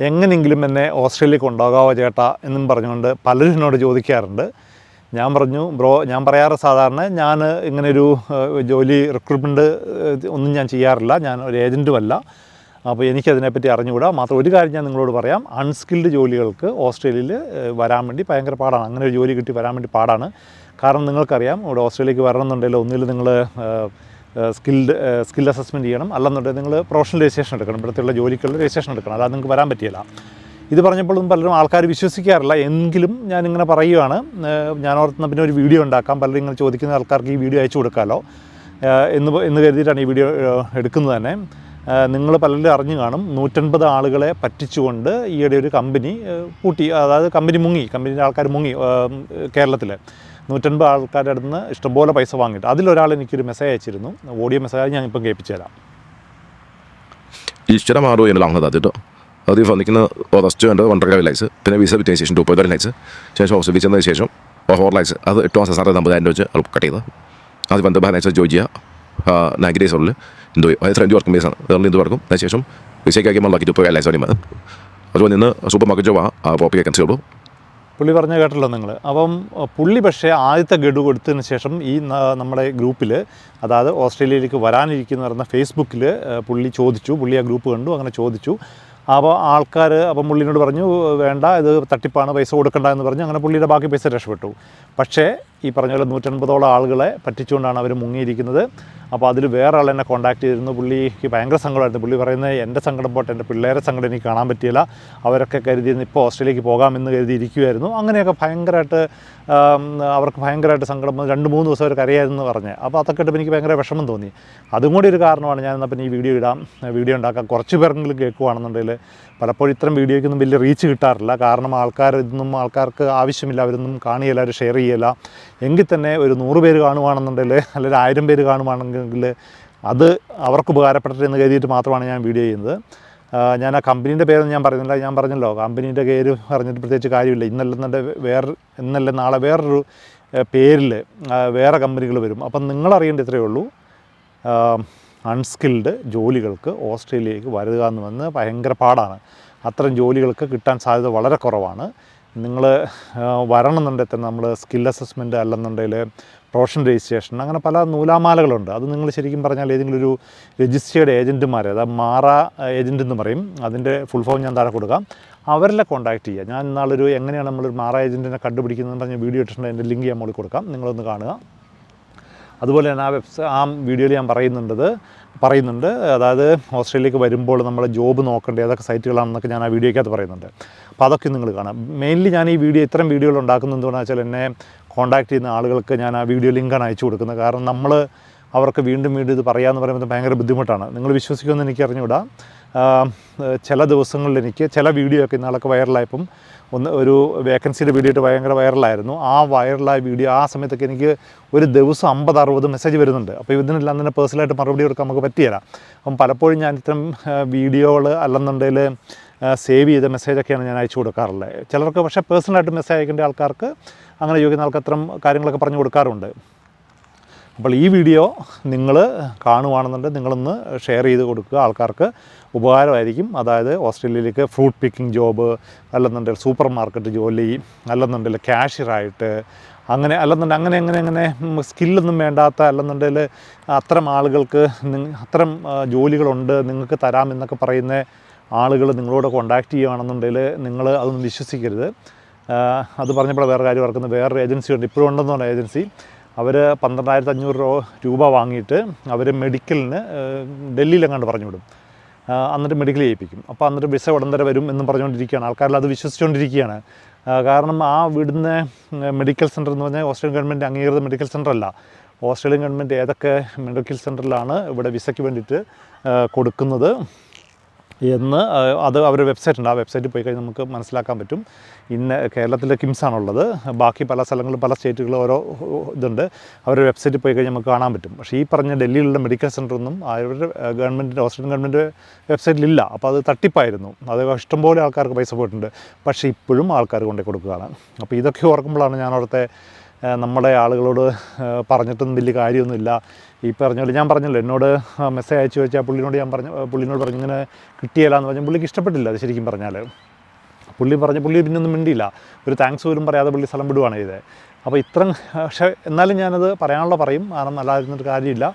എങ്ങനെയെങ്കിലും എന്നെ ഓസ്ട്രേലിയ കൊണ്ടുപോകാവോ ചേട്ടാ എന്നും പറഞ്ഞുകൊണ്ട് പലരും എന്നോട് ചോദിക്കാറുണ്ട്. ഞാൻ പറഞ്ഞു ബ്രോ ഞാൻ പറയാറ് സാധാരണ ഞാൻ ഇങ്ങനൊരു ഒരു ജോലി റിക്രൂട്ട്മെന്റ് ഒന്നും ഞാൻ ചെയ്യാറില്ല. ഞാൻ ഒരു ഏജന്റുമല്ല അപ്പോൾ എനിക്കതിനെപ്പറ്റി അറിഞ്ഞുകൂടാ. മാത്രം ഒരു കാര്യം ഞാൻ നിങ്ങളോട് പറയാം. അൺസ്കിൽഡ് ജോലികൾക്ക് ഓസ്ട്രേലിയയിൽ വരാൻ വേണ്ടി ഭയങ്കര പാടാണ്. അങ്ങനെ ഒരു ജോലി കിട്ടി വരാൻ വേണ്ടി പാടാണ്. കാരണം നിങ്ങൾക്കറിയാം ഇവിടെ ഓസ്ട്രേലിയക്ക് വരണമെന്നുണ്ടെങ്കിൽ ഒന്നിൽ നിങ്ങൾ സ്കിൽഡ് സ്കിൽ അസസ്മെന്റ് ചെയ്യണം. അല്ലെന്നുണ്ടെങ്കിൽ നിങ്ങൾ പ്രൊഫഷണൽ രജിസ്ട്രേഷൻ എടുക്കണം. ഇവിടുത്തെയുള്ള ജോലിക്കുള്ള രജിസ്ട്രേഷൻ എടുക്കണം. അല്ലാതെ നിങ്ങൾക്ക് വരാൻ പറ്റിയില്ല. ഇത് പറഞ്ഞപ്പോഴും പലരും ആൾക്കാർ വിശ്വസിക്കാറില്ല. എങ്കിലും ഞാനിങ്ങനെ പറയുകയാണ് ഞാൻ ഓർത്തുന്ന പിന്നെ ഒരു വീഡിയോ ഉണ്ടാക്കാം. പലരും ഇങ്ങനെ ചോദിക്കുന്ന ആൾക്കാർക്ക് ഈ വീഡിയോ അയച്ചു കൊടുക്കാമല്ലോ എന്ന് എന്ന് കരുതിയിട്ടാണ് ഈ വീഡിയോ എടുക്കുന്നത് തന്നെ. നിങ്ങൾ പലരും അറിഞ്ഞു കാണും. നൂറ്റൻപത് ആളുകളെ പറ്റിച്ചുകൊണ്ട് ഈയിടെ ഒരു കമ്പനി പൂട്ടി. അതായത് കമ്പനി മുങ്ങി. കമ്പനിയുടെ ആൾക്കാർ മുങ്ങി കേരളത്തിൽ നൂറ്റൻപത് ആൾക്കാരുടെ അടുത്ത് നിന്ന് ഇഷ്ടംപോലെ പൈസ വാങ്ങിയിട്ട് അതിലൊരാൾ എനിക്കൊരു മെസ്സേജ് അയച്ചിരുന്നു. ഓഡിയോ മെസ്സേജ് ഞാൻ ഇപ്പം കേൾപ്പിച്ചു തരാം. ഈ സ്ഥിരം ആറ് അത് ഈ കേട്ടോ അത് വന്നിക്കുന്ന വണ്ടർ ഒന്നര ലൈസ് പിന്നെ വിസ വിറ്റതിന് ശേഷം മുപ്പത് ലൈസ് ശേഷം ഓഫ് വിച്ചതിന് ശേഷം ഫോർ ലൈസ് അത് എട്ട് മാസം സാറേ അമ്പതിനായിരം വെച്ച് അത് കട്ട് ചെയ്ത് അത് ലൈസ് ചെയ്യുക. നയന്റി ഡേയ്സ് ഉള്ളിൽ എന്തോ അതായത് ഫ്രണ്ട് വർക്കും ബേസാണ് വേറെ എന്ത് വർക്കും അതിനുശേഷം വിസയ്ക്കാക്കി മള്ളാക്കി പോയി ലൈസ് വേണ്ടി അതുപോലെ നിന്ന് സൂപ്പർ മാർക്കറ്റ് ജോ ആ പോപ്പി വേക്കൻസി ഉള്ളൂ. പുള്ളി പറഞ്ഞ കേട്ടല്ലോ നിങ്ങൾ അപ്പം പുള്ളി പക്ഷേ ആദ്യത്തെ ഗഡു കൊടുത്തതിന് ശേഷം ഈ നമ്മുടെ ഗ്രൂപ്പിൽ അതായത് ഓസ്ട്രേലിയയിലേക്ക് വരാനിരിക്കുന്ന പറഞ്ഞ ഫേസ്ബുക്കിൽ പുള്ളി ചോദിച്ചു. പുള്ളി ആ ഗ്രൂപ്പ് കണ്ടു അങ്ങനെ ചോദിച്ചു. അപ്പോൾ ആൾക്കാർ അപ്പം പുള്ളിനോട് പറഞ്ഞു വേണ്ട ഇത് തട്ടിപ്പാണ് പൈസ കൊടുക്കണ്ട എന്ന് പറഞ്ഞു. അങ്ങനെ പുള്ളിയുടെ ബാക്കി പൈസ രക്ഷപ്പെട്ടു. പക്ഷേ ഈ പറഞ്ഞ പോലെ നൂറ്റൻപതോളം ആളുകളെ പറ്റിച്ചുകൊണ്ടാണ് അവർ മുങ്ങിയിരിക്കുന്നത്. അപ്പോൾ അതിൽ വേറെ ആൾ എന്നെ കോൺടാക്ട് ചെയ്തിരുന്നു. പുള്ളിക്ക് ഭയങ്കര സങ്കടമായിരുന്നു. പുള്ളി പറയുന്നത് എന്റെ സങ്കടം പോട്ടെ എന്റെ പിള്ളേരെ സങ്കടം എനിക്ക് കാണാൻ പറ്റിയില്ല. അവരൊക്കെ കരുതിയിരുന്നു ഇപ്പോൾ ഓസ്ട്രേലിയക്ക് പോകാമെന്ന് കരുതി ഇരിക്കുമായിരുന്നു അങ്ങനെയൊക്കെ ഭയങ്കരമായിട്ട് അവർക്ക് ഭയങ്കരമായിട്ട് സങ്കടം രണ്ട് മൂന്ന് ദിവസം അവർ കരയായിരുന്നു പറഞ്ഞ്. അപ്പോൾ അതൊക്കെ ഇട്ടപ്പോൾ എനിക്ക് ഭയങ്കര വിഷമം തോന്നി. അതും കൂടി ഒരു കാരണമാണ്. ഞാൻ എന്നാൽ പിന്നെ ഈ വീഡിയോ ഇടാം വീഡിയോ ഉണ്ടാക്കാം. കുറച്ച് പേർക്കെങ്കിലും കേൾക്കുവാണെന്നുണ്ടെങ്കിൽ പലപ്പോഴും ഇത്തരം വീഡിയോയ്ക്കൊന്നും വലിയ റീച്ച് കിട്ടാറില്ല. കാരണം ആൾക്കാർ ഇതൊന്നും ആൾക്കാർക്ക് ആവശ്യമില്ല. അവരൊന്നും കാണിയില്ല അവർ ഷെയർ ചെയ്യില്ല എങ്കിൽ തന്നെ ഒരു നൂറ് പേര് കാണുവാണെന്നുണ്ടെങ്കിൽ അല്ലെങ്കിൽ ആയിരം പേര് കാണുവാണെങ്കിൽ അത് അവർക്ക് ഉപകാരപ്പെടട്ടെ എന്ന് കരുതിയിട്ട് മാത്രമാണ് ഞാൻ വീഡിയോ ചെയ്യുന്നത്. ഞാൻ ആ കമ്പനീന്റെ പേരൊന്നും ഞാൻ പറയുന്നില്ല. ഞാൻ പറഞ്ഞല്ലോ കമ്പനീന്റെ പേര് പറഞ്ഞിട്ട് പ്രത്യേകിച്ച് കാര്യമില്ല. ഇന്നല്ലെന്നെ വേറെ ഇന്നല്ല നാളെ വേറൊരു പേരിൽ വേറെ കമ്പനികൾ വരും. അപ്പം നിങ്ങളറിയേണ്ട ഇത്രയേ ഉള്ളൂ. അൺസ്കിൽഡ് ജോലികൾക്ക് ഓസ്ട്രേലിയയിലേക്ക് വരിക എന്ന് വന്ന് ഭയങ്കര പാടാണ്. അത്തരം ജോലികൾക്ക് കിട്ടാൻ സാധ്യത വളരെ കുറവാണ്. നിങ്ങൾ വരണമെന്നുണ്ടെങ്കിൽ തന്നെ നമ്മൾ സ്കിൽ അസസ്മെന്റ് അല്ലെന്നുണ്ടെങ്കിൽ പ്രൊഫഷൻ രജിസ്ട്രേഷൻ അങ്ങനെ പല നൂലാമാലകളുണ്ട്. അത് നിങ്ങൾ ശരിക്കും പറഞ്ഞാൽ ഏതെങ്കിലും ഒരു രജിസ്റ്റേർഡ് ഏജന്റുമാരെ അതായത് മാറ ഏജന്റ് എന്ന് പറയും. അതിന്റെ ഫുൾ ഫോം ഞാൻ താഴെ കൊടുക്കാം. അവരെ കോൺടാക്റ്റ് ചെയ്യുക. ഞാൻ ഇന്നാളൊരു എങ്ങനെയാണ് നമ്മളൊരു മാറ ഏജന്റിനെ കണ്ടുപിടിക്കുന്നതെന്ന് പറഞ്ഞ വീഡിയോ ഇട്ടിട്ടുണ്ട്. അതിന്റെ ലിങ്ക് ഞാൻ മുകളിൽ കൊടുക്കാം. നിങ്ങളൊന്ന് കാണുക. അതുപോലെ തന്നെ ആ വെബ്സൈ ആ വീഡിയോയിൽ ഞാൻ പറയുന്നുണ്ടത് പറയുന്നുണ്ട്. അതായത് ഓസ്ട്രേലിയക്ക് വരുമ്പോൾ നമ്മൾ ജോബ് നോക്കേണ്ട ഏതൊക്കെ സൈറ്റുകളാണെന്നൊക്കെ ഞാൻ ആ വീഡിയോയ്ക്കകത്ത് പറയുന്നുണ്ട്. അപ്പോൾ അതൊക്കെ നിങ്ങൾ കാണാം. മെയിൻലി ഞാൻ ഈ വീഡിയോ ഇത്തരം വീഡിയോകൾ ഉണ്ടാക്കുന്നത് എന്ന് വെച്ചാൽ എന്നെ കോൺടാക്ട് ചെയ്യുന്ന ആളുകൾക്ക് ഞാൻ ആ വീഡിയോ ലിങ്കാണ് അയച്ചു കൊടുക്കുന്നത്. കാരണം നമ്മൾ അവർക്ക് വീണ്ടും വീണ്ടും ഇത് പറയാമെന്ന് പറയുമ്പോൾ ഭയങ്കര ബുദ്ധിമുട്ടാണ്. നിങ്ങൾ വിശ്വസിക്കുമെന്ന് എനിക്ക് അറിഞ്ഞുകൂടാ. ചില ദിവസങ്ങളിൽ എനിക്ക് ചില വീഡിയോ ഒക്കെ ഇന്നാളൊക്കെ വൈറലായപ്പം ഒന്ന് ഒരു വേക്കൻസിയുടെ വീഡിയോ ഇട്ട് ഭയങ്കര വൈറലായിരുന്നു ആ വൈറലായ വീഡിയോ ആ സമയത്തൊക്കെ എനിക്ക് ഒരു ദിവസം അമ്പത് അറുപത് മെസ്സേജ് വരുന്നുണ്ട്. അപ്പോൾ ഇതിനെല്ലാം തന്നെ പേഴ്സണലായിട്ട് മറുപടി കൊടുക്കാൻ നമുക്ക് പറ്റിയല്ല. അപ്പം പലപ്പോഴും ഞാൻ ഇത്തരം വീഡിയോകൾ അല്ലെന്നുണ്ടെങ്കിൽ സേവ് ചെയ്ത മെസ്സേജൊക്കെയാണ് ഞാൻ അയച്ചു കൊടുക്കാറുള്ളത്. ചിലർക്ക് പക്ഷേ പേഴ്സണലായിട്ട് മെസ്സേജ് അയക്കേണ്ട ആൾക്കാർക്ക് അങ്ങനെ ആൾക്കാർ അത്തരം കാര്യങ്ങളൊക്കെ പറഞ്ഞു കൊടുക്കാറുണ്ട്. അപ്പോൾ ഈ വീഡിയോ നിങ്ങൾ കാണുവാണെന്നുണ്ടെങ്കിൽ നിങ്ങളൊന്ന് ഷെയർ ചെയ്ത് കൊടുക്കുക. ആൾക്കാർക്ക് ഉപകാരമായിരിക്കും. അതായത് ഓസ്ട്രേലിയയിലേക്ക് ഫ്രൂട്ട് പിക്കിംഗ് ജോബ് അല്ലെന്നുണ്ടെങ്കിൽ സൂപ്പർ മാർക്കറ്റ് ജോലി അല്ലെന്നുണ്ടെങ്കിൽ ക്യാഷ്യറായിട്ട് അങ്ങനെ അല്ലെന്നുണ്ടെങ്കിൽ അങ്ങനെ അങ്ങനെ അങ്ങനെ സ്കില്ലൊന്നും വേണ്ടാത്ത അല്ലെന്നുണ്ടെങ്കിൽ അത്തരം ആളുകൾക്ക് അത്തരം ജോലികളുണ്ട് നിങ്ങൾക്ക് തരാമെന്നൊക്കെ പറയുന്ന ആളുകൾ നിങ്ങളോട് കോണ്ടാക്ട് ചെയ്യുകയാണെന്നുണ്ടെങ്കിൽ നിങ്ങൾ അതൊന്നും വിശ്വസിക്കരുത്. അത് പറഞ്ഞപ്പോൾ വേറെ കാര്യം ഓർക്കുന്നത് വേറൊരു ഏജൻസി ഉണ്ട്. ഇപ്പോഴും ഉണ്ടെന്ന് പറഞ്ഞ ഏജൻസി അവർ പന്ത്രണ്ടായിരത്തി അഞ്ഞൂറ് രൂപ വാങ്ങിയിട്ട് അവർ മെഡിക്കലിന് ഡൽഹിയിലെങ്ങാണ്ട് പറഞ്ഞു വിടും എന്നിട്ട് മെഡിക്കൽ ചെയ്യിപ്പിക്കും. അപ്പോൾ എന്നിട്ട് വിസ ഉടൻ തന്നെ വരും എന്നും പറഞ്ഞുകൊണ്ടിരിക്കുകയാണ്. ആൾക്കാരിൽ അത് വിശ്വസിച്ചുകൊണ്ടിരിക്കുകയാണ്. കാരണം ആ വിടുന്ന മെഡിക്കൽ സെന്റർ എന്ന് പറഞ്ഞാൽ ഓസ്ട്രേലിയൻ ഗവൺമെന്റ് അംഗീകൃത മെഡിക്കൽ സെന്റർ അല്ല. ഓസ്ട്രേലിയൻ ഗവൺമെന്റ് ഏതൊക്കെ മെഡിക്കൽ സെന്ററിലാണ് ഇവിടെ വിസയ്ക്ക് വേണ്ടിയിട്ട് കൊടുക്കുന്നത്. എന്ന് അത് അവരുടെ വെബ്സൈറ്റ് ഉണ്ട്. ആ വെബ്സൈറ്റിൽ പോയി കഴിഞ്ഞാൽ നമുക്ക് മനസ്സിലാക്കാൻ പറ്റും. ഇന്ന് കേരളത്തിലെ കിംസ് ആണുള്ളത്. ബാക്കി പല സ്ഥലങ്ങളിലും പല സ്റ്റേറ്റുകളിലും ഓരോ ഇതുണ്ട്. അവരുടെ വെബ്സൈറ്റിൽ പോയി കഴിഞ്ഞാൽ നമുക്ക് കാണാൻ പറ്റും. പക്ഷേ ഈ പറഞ്ഞ ഡൽഹിയിലുള്ള മെഡിക്കൽ സെന്ററൊന്നും അവരുടെ ഗവൺമെന്റിന്റെ ഓസ്ട്രേലിയൻ ഗവൺമെന്റ് വെബ്സൈറ്റിലില്ല. അപ്പോൾ അത് തട്ടിപ്പായിരുന്നു. അത് ഇഷ്ടംപോലെ ആൾക്കാർക്ക് പൈസ പോയിട്ടുണ്ട്. പക്ഷേ ഇപ്പോഴും ആൾക്കാർ കൊണ്ടേ കൊടുക്കുകയാണ് അപ്പോൾ ഇതൊക്കെ ഓർക്കുമ്പോഴാണ് ഞാൻ അവിടുത്തെ നമ്മുടെ ആളുകളോട് പറഞ്ഞിട്ടൊന്നും വലിയ കാര്യമൊന്നുമില്ല. ഈ പറഞ്ഞ പോലെ ഞാൻ പറഞ്ഞല്ലോ എന്നോട് മെസ്സേജ് അയച്ചു വെച്ചാൽ പുള്ളിനോട് ഞാൻ പറഞ്ഞു പുള്ളിനോട് പറഞ്ഞു ഇങ്ങനെ കിട്ടിയല്ല എന്ന് പറഞ്ഞാൽ പുള്ളിക്ക് ഇഷ്ടപ്പെട്ടില്ല അത് ശരിക്കും പറഞ്ഞാൽ പുള്ളി പറഞ്ഞ പുള്ളി പിന്നൊന്നും മിണ്ടിയില്ല. ഒരു താങ്ക്സ് പോലും പറയാതെ പുള്ളി സ്ഥലം വിടുവാണ് ചെയ്തത് അപ്പോൾ ഇത്രയും പക്ഷേ എന്നാലും ഞാനത് പറയാനുള്ള പറയും. കാരണം നല്ലതായിരുന്നൊരു കാര്യമില്ല.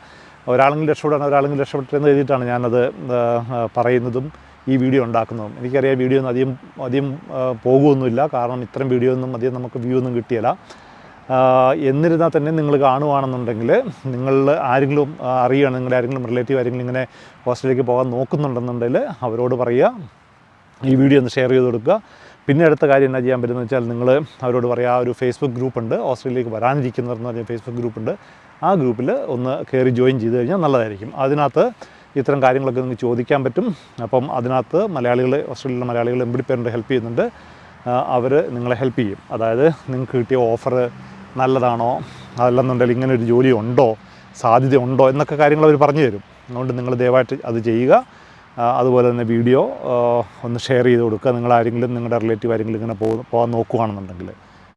ഒരാളെങ്കിലും രക്ഷപ്പെടാൻ ഒരാളെങ്കിലും രക്ഷപ്പെട്ടെന്ന് എഴുതിയിട്ടാണ് ഞാനത് പറയുന്നതും ഈ വീഡിയോ ഉണ്ടാക്കുന്നതും. എനിക്കറിയാം വീഡിയോ ഒന്നും അധികം അധികം പോകുമൊന്നുമില്ല കാരണം ഇത്തരം വീഡിയോ ഒന്നും അധികം നമുക്ക് വ്യൂ ഒന്നും കിട്ടിയില്ല എന്നിരുന്നാൽ തന്നെ നിങ്ങൾ കാണുവാണെന്നുണ്ടെങ്കിൽ നിങ്ങൾ ആരെങ്കിലും അറിയണം നിങ്ങളുടെ ആരെങ്കിലും റിലേറ്റീവ് ആരെങ്കിലും ഇങ്ങനെ ഹോസ്റ്റലിലേക്ക് പോകാൻ നോക്കുന്നുണ്ടെന്നുണ്ടെങ്കിൽ അവരോട് പറയുക. ഈ വീഡിയോ ഒന്ന് ഷെയർ ചെയ്ത് കൊടുക്കുക. പിന്നെ അടുത്ത കാര്യം എന്നാ ചെയ്യാൻ പറ്റുമെന്ന് വെച്ചാൽ നിങ്ങൾ അവരോട് പറയുക ഒരു ഫേസ്ബുക്ക് ഗ്രൂപ്പുണ്ട് ഓസ്ട്രേലിയയിലേക്ക് വരാനിരിക്കുന്നവർ എന്ന് പറഞ്ഞ ഫേസ്ബുക്ക് ഗ്രൂപ്പുണ്ട് ആ ഗ്രൂപ്പിൽ ഒന്ന് കയറി ജോയിൻ ചെയ്ത് കഴിഞ്ഞാൽ നല്ലതായിരിക്കും. അതിനകത്ത് ഇത്തരം കാര്യങ്ങളൊക്കെ നിങ്ങൾക്ക് ചോദിക്കാൻ പറ്റും. അപ്പം അതിനകത്ത് മലയാളികൾ ഓസ്ട്രേലിയയിലെ മലയാളികൾ എംബിഡി പേരുണ്ട് ഹെൽപ്പ് ചെയ്യുന്നുണ്ട്. അവർ നിങ്ങളെ ഹെൽപ്പ് ചെയ്യും. അതായത് നിങ്ങൾക്ക് കിട്ടിയ ഓഫർ നല്ലതാണോ? അതല്ലെന്നുണ്ടെങ്കിൽ ഇങ്ങനെ ഒരു ജോലി ഉണ്ടോ സാധ്യത ഉണ്ടോ എന്നൊക്കെ കാര്യങ്ങൾ അവർ പറഞ്ഞു തരും. അതുകൊണ്ട് നിങ്ങൾ ദയവായിട്ട് അത് ചെയ്യുക. അതുപോലെ തന്നെ വീഡിയോ ഒന്ന് ഷെയർ ചെയ്ത് കൊടുക്കുക. നിങ്ങൾ ആരെങ്കിലും നിങ്ങളുടെ റിലേറ്റീവ് ആരെങ്കിലും ഇങ്ങനെ പോകാൻ നോക്കുകയാണെന്നുണ്ടെങ്കിൽ.